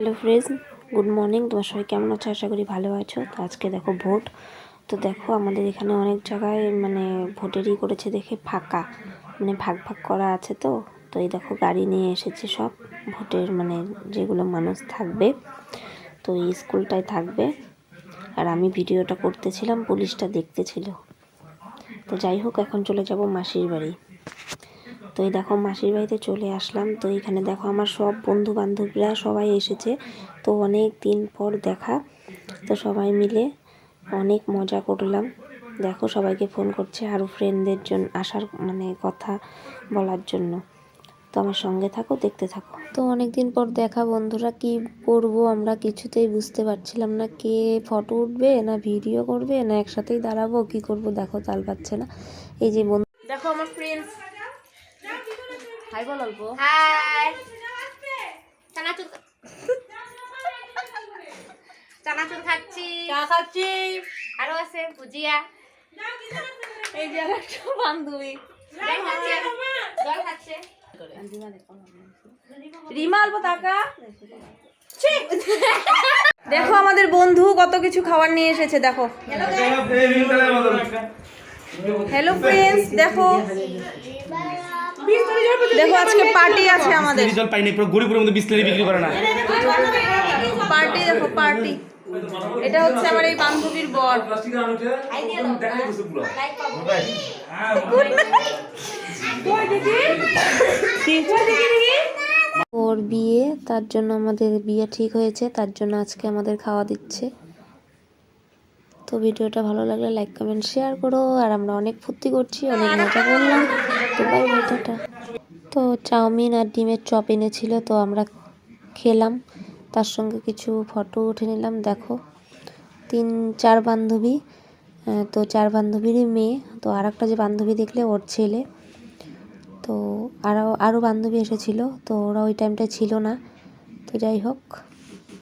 Hello friends, good morning. তোমার সবাই কেমন আছো? আশা করি ভালো আছো। তো আজকে দেখো ভোট। তো দেখো, আমাদের এখানে অনেক জায়গায় মানে ভোটেরই করেছে দেখে ফাঁকা। মানে ভাগ ভাগ করা আছে তো। তো এই দেখো, গাড়ি নিয়ে এসেছে সব। ভোটের মানে যেগুলো মানুষ থাকবে, তো এই স্কুলটায় থাকবে। আর আমি ভিডিওটা করতেছিলাম, পুলিশটা দেখতেছিল। তো যাই হোক, এখন চলে যাব মাসির বাড়ি। তো এই দেখো মাসির বাড়িতে চলে আসলাম। তো এখানে দেখো আমার সব বন্ধু বান্ধবীরা সবাই এসেছে। তো অনেক দিন পর দেখা। তো সবাই মিলে অনেক মজা করলাম। দেখো সবাইকে ফোন করছে আরও ফ্রেন্ডদের জন্য আসার মানে কথা বলার জন্য। তো আমার সঙ্গে থাকো দেখতে থাকো। তো অনেক দিন পর দেখা বন্ধুরা কি করব আমরা কিছুতেই বুঝতে পারছিলাম না কে ফটো উঠবে না ভিডিও করবে না একসাথেই দাঁড়াবো কি করব দেখো তাল পাচ্ছে না। এই যে বন্ধু দেখো আমার ফ্রেন্ডস হাই বল অল্প। হাই। চানাচুর চানাচুর খাচ্ছি। চা খাচ্ছি। আরও আছে ভুজিয়া। এই যে একটা বান্ধবী। জল খাচ্ছে। রিমা অল্প টাকা দেখো আমাদের বন্ধু কত কিছু খাবার নিয়ে এসেছে দেখো। হ্যালো ফ্রেন্ডস দেখো। দেখো আজকে পার্টি আছে আমাদের। জল পাইনি পুরো গরিবের মধ্যে বিসলারি বিক্রি করে না। পার্টি দেখো পার্টি। এটা হচ্ছে আমার এই বান্ধবীর বর। ওর বিয়ে তার জন্য আমাদের বিয়ে ঠিক হয়েছে তার জন্য আজকে আমাদের খাওয়া দিচ্ছে। তো ভিডিওটা ভালো লাগলে লাইক কমেন্ট শেয়ার করো। আর আমরা অনেক ফুর্তি করছি, অনেক মজা করলাম। তো বাই ভিডিওটা তো চাউমিন আর ডিমের চপ এনেছিল, তো আমরা খেলাম। তার সঙ্গে কিছু ফটো উঠে নিলাম, দেখো। তিন, চার বান্ধবী তো চার বান্ধবীরই মেয়ে। তো আর একটা যে বান্ধবী দেখলে ওর ছেলে। তো আরও আরও বান্ধবী এসেছিল, তো ওরা ওই টাইমটা ছিল না। তো যাই হোক।